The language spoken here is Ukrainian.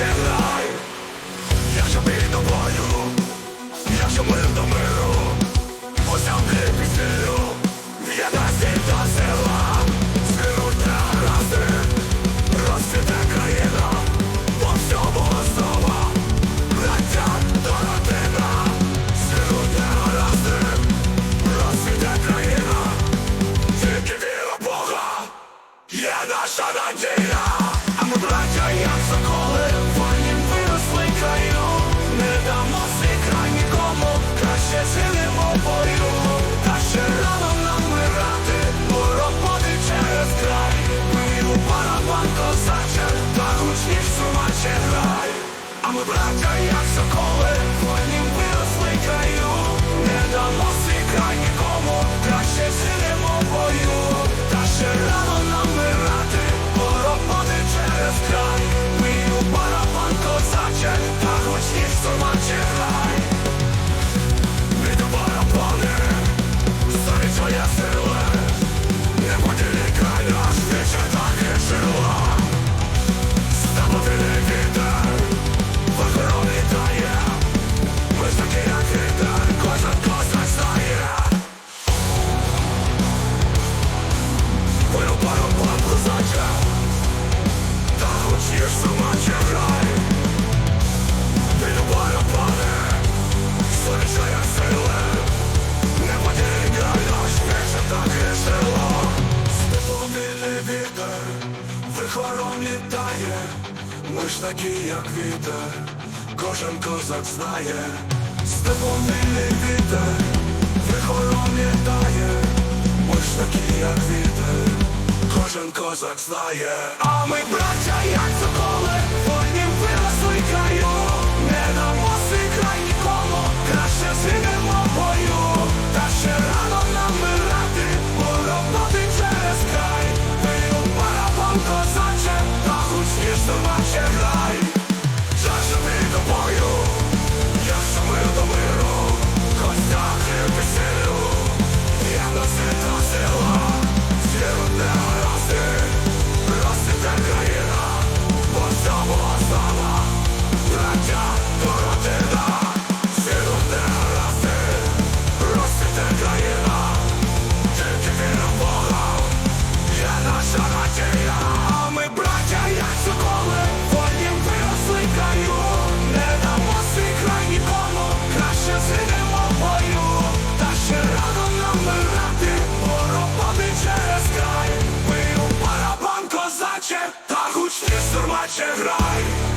Shout. Ми браття, як соколи, воїн виросли Не дамо свій край нікому, краще живемо в бою Та ще рано нам буде через край Бию барабан козаче, та гучніш сумаче chorą nie daje Myśl taki jak wider Korzem kozak znaje. Z tobą mili wider Wychorą nie daje Myśl taki jak wider Korzem kozak znaje. A my bracia jak co наче грай.